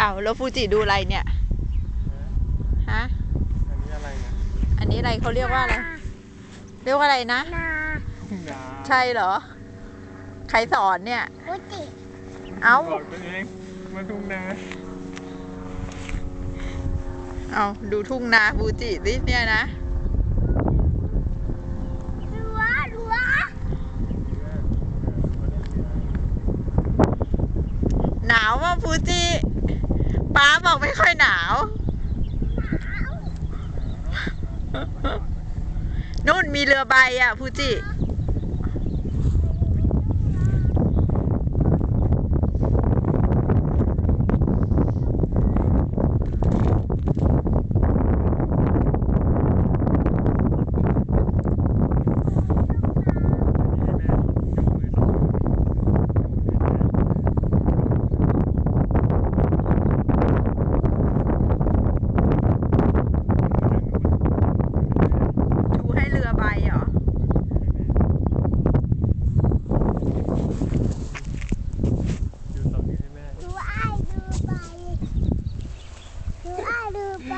อ้าวแล้วฟูจิดูอะไรเนี่ย ฮะ อันนี้อะไรเนี่ยอันนี้อะไรเขาเรียกว่าอะไร เรียกว่าอะไรนะ นาทุ่งนาใช่เหรอ ใครสอนเนี่ยอุจิเอ้า บอกตัวเองมาทุ่งนาเอาดูทุ่งนาฟูจิสิเนี่ยนะ รัวรัวหนาวว่าฟูจิป้าบอกไม่ค่อยหนาว นู่นมีเรือใบอะฟูจิ ชูให้เรือใบเหรอ ดูตรงนี้ให้แม่ รัวไอ้ดูไปรัวไอ้ ดูไป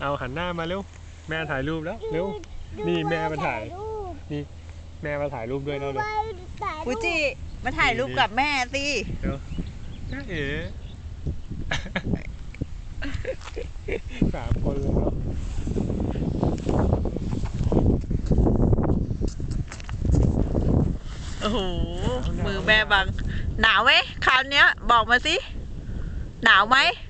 เอาหันหน้ามาเร็ว แม่ถ่ายรูปแล้วเร็ว นี่แม่มาถ่ายรูปแม่มาถ่ายรูปด้วยแล้วดูเร็วไปถ่ายรูปฟูจิมาถ่ายรูปกับแม่สิเร็วน้าเอ๋สามคนเลยเนาะโอ้โห มือแม่บัง หนาวไหมคราวเนี้ยบอกมาสิ หนาวไหมห